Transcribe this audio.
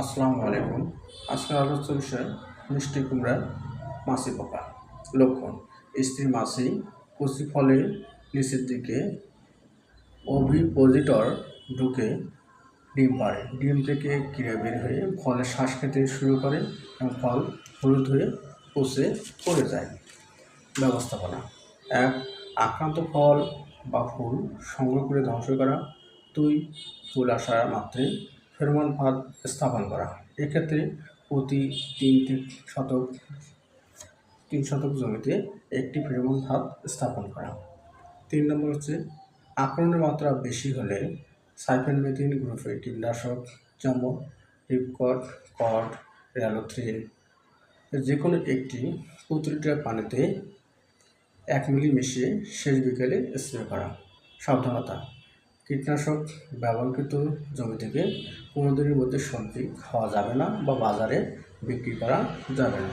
আসসালামু আলাইকুম। আজকের আলোচ্য বিষয় মিষ্টি কুমড়ার মাছি পোকা। লক্ষণ স্ত্রী মাছি কচি ফলের নিচের দিকে ওভিপোজিটর ঢুকে ডিম পাড়ে। ডিম থেকে কিরে বের হয়ে ফলে শ্বাস খেতে শুরু করে এবং ফল হলুদ হয়ে পচে পড়ে যায়। ব্যবস্থাপনা, এক, আক্রান্ত ফল বা ফুল সংগ্রহ করে ধ্বংস করা। দুই, ফুল আসা মাত্রই ফেরোমন ফাঁদ স্থাপন করা এক্ষেত্রে প্রতি তিনটি শতক, তিন শতক জমিতে একটি ফেরোমন ফাঁদ স্থাপন করা তিন নম্বর হচ্ছে, আক্রমণের মাত্রা বেশি হলে সাইফেনমেথিন গ্রুপের কীটনাশক যেমন রিপকট কট র্যালোথ্রিন যে কোনো একটি প্রতি লিটার পানিতে এক মিলি মিশিয়ে শেষ বিকেলে স্প্রে করা সাবধানতা কীটনাশক ব্যবহৃত জমি থেকে পনেরো দিনের মধ্যে সবজি খাওয়া যাবে না বা বাজারে বিক্রি করা যাবে না।